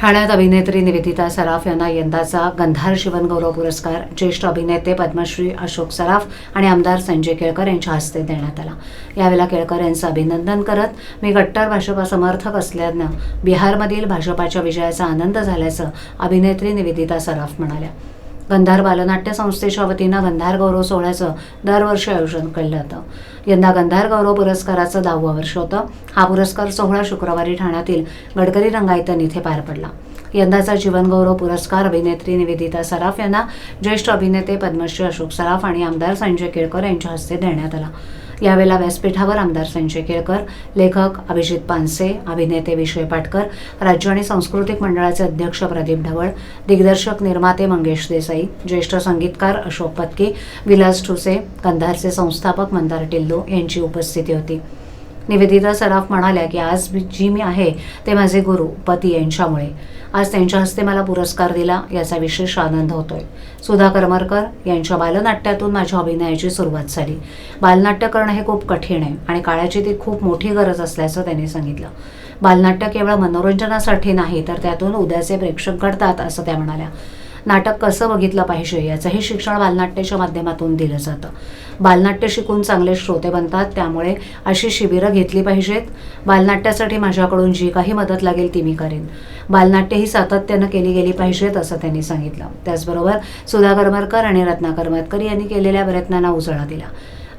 ठाण्यात अभिनेत्री निवेदिता सराफ यांना यंदाचा गंधार जीवनगौरव पुरस्कार ज्येष्ठ अभिनेते पद्मश्री अशोक सराफ आणि आमदार संजय केळकर यांच्या हस्ते देण्यात आला. यावेळेला केळकर यांचं अभिनंदन करत मी कट्टर भाजपा समर्थक असल्यानं बिहारमधील भाजपाच्या विजयाचा आनंद झाल्याचं अभिनेत्री निवेदिता सराफ म्हणाल्या. गंधार बालनाट्य संस्थेच्या वतीनं गंधार गौरव सोहळ्याचं दरवर्षी आयोजन केलं जातं. यंदा गंधार गौरव पुरस्काराचं दहावं वर्ष होतं. हा पुरस्कार सोहळा शुक्रवारी ठाण्यातील गडकरी रंगायतन इथे पार पडला. यंदाचा जीवनगौरव पुरस्कार अभिनेत्री निवेदिता सराफ यांना ज्येष्ठ अभिनेते पद्मश्री अशोक सराफ आणि आमदार संजय केळकर यांच्या हस्ते देण्यात आला. यावेळेला व्यासपीठावर आमदार संजय केळकर लेखक अभिजित पानसे अभिनेते विश्वय पाटकर राज्य आणि सांस्कृतिक मंडळाचे अध्यक्ष प्रदीप ढवळ दिग्दर्शक निर्माते मंगेश देसाई ज्येष्ठ संगीतकार अशोक पत्की विलास ठुसे कंधारचे संस्थापक मंदार टिल्लो यांची उपस्थिती होती. निवेदिता सराफ म्हणाल्या की आज जी मी आहे ते माझे गुरु पती यांच्यामुळे. आज त्यांच्या हस्ते मला पुरस्कार दिला याचा विशेष आनंद होतोय. सुधा करमरकर यांच्या बालनाट्यातून माझ्या अभिनयाची सुरुवात झाली. बालनाट्य करणं हे खूप कठीण आहे आणि काळाची ती खूप मोठी गरज असल्याचं त्यांनी सांगितलं. बालनाट्य केवळ मनोरंजनासाठी नाही तर त्यातून उद्याचे प्रेक्षक घडतात असं त्या म्हणाल्या. नाटक कसं बघितलं पाहिजे याचं हे शिक्षण बालनाट्याच्या माध्यमातून दिलं जातं. बालनाट्य शिकून चांगले श्रोते बनतात त्यामुळे अशी शिबिरं घेतली पाहिजेत. बालनाट्यासाठी माझ्याकडून जी काही मदत लागेल ती मी करेन. बालनाट्य ही सातत्यानं केली गेली पाहिजेत असं त्यांनी सांगितलं. त्याचबरोबर सुधा करमरकर आणि रत्ना करमरकर यांनी केलेल्या प्रयत्नांना उजळा दिला.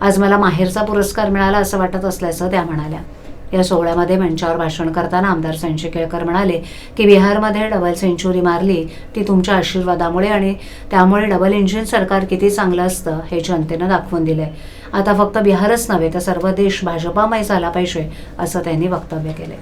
आज मला माहेरचा पुरस्कार मिळाला असं वाटत असल्याचं त्या म्हणाल्या. या सोहळ्यामध्ये मंचावर भाषण करताना आमदार संजय केळकर म्हणाले की बिहारमध्ये डबल सेंचुरी मारली ती तुमच्या आशीर्वादामुळे आणि त्यामुळे डबल इंजिन सरकार किती चांगलं असतं हे जनतेनं दाखवून दिलंय. आता फक्त बिहारच नव्हे तर सर्व देश भाजपामय झाला पाहिजे असं त्यांनी वक्तव्य केलंय.